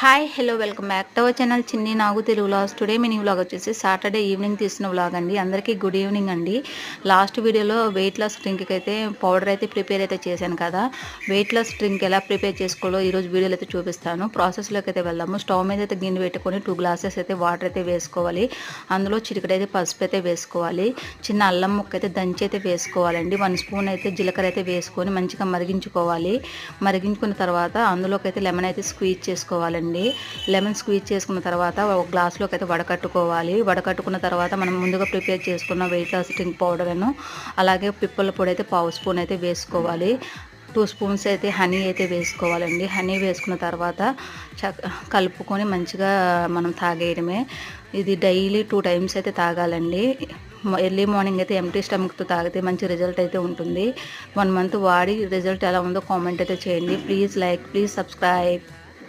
Hi hello welcome back to our channel Chinni Nagu Telugu vlogs today mini vlog వచ్చేసి Saturday evening తీసిన vlog అండి. అందరికీ good evening అండి. Last వీడియోలో weight loss డ్రింక్కి అయితే పౌడర్ అయితే ప్రిపేర్ అయితే చేశాను కదా. వెయిట్ లాస్ డ్రింక్ ఎలా ప్రిపేర్ చేసుకోవాలో ఈరోజు వీడియోలో అయితే చూపిస్తాను. ప్రాసెస్లోకి అయితే వెళ్దాము. స్టవ్ మీద అయితే గిన్నె పెట్టుకొని టూ గ్లాసెస్ అయితే వాటర్ అయితే వేసుకోవాలి. అందులో చిటికడైతే పసుపు అయితే వేసుకోవాలి. చిన్న అల్లం ముక్క అయితే దంచి అయితే వేసుకోవాలండి. వన్ స్పూన్ అయితే జీలకర్ర అయితే వేసుకొని మంచిగా మరిగించుకోవాలి. మరిగించుకున్న తర్వాత అందులోకి అయితే లెమన్ అయితే స్క్వీజ్ చేసుకోవాలండి. లెమన్ స్క్వీజ్ చేసుకున్న తర్వాత ఒక గ్లాస్లోకి అయితే వడకట్టుకోవాలి వడకట్టుకున్న తర్వాత మనం ముందుగా ప్రిపేర్ చేసుకున్న వెయిట్ లాస్ డ్రింక్ పౌడర్ను అలాగే పిప్పల పొడి అయితే పావు స్పూన్ అయితే వేసుకోవాలి. టూ స్పూన్స్ అయితే హనీ అయితే వేసుకోవాలండి. హనీ వేసుకున్న తర్వాత కలుపుకొని మంచిగా మనం తాగేయడమే. ఇది డైలీ టూ టైమ్స్ అయితే తాగాలండి. ఎర్లీ మార్నింగ్ అయితే ఎంటీ స్టమక్తో తాగితే మంచి రిజల్ట్ అయితే ఉంటుంది. వన్ మంత్ వాడి రిజల్ట్ ఎలా ఉందో కామెంట్ అయితే చేయండి. Please like please subscribe.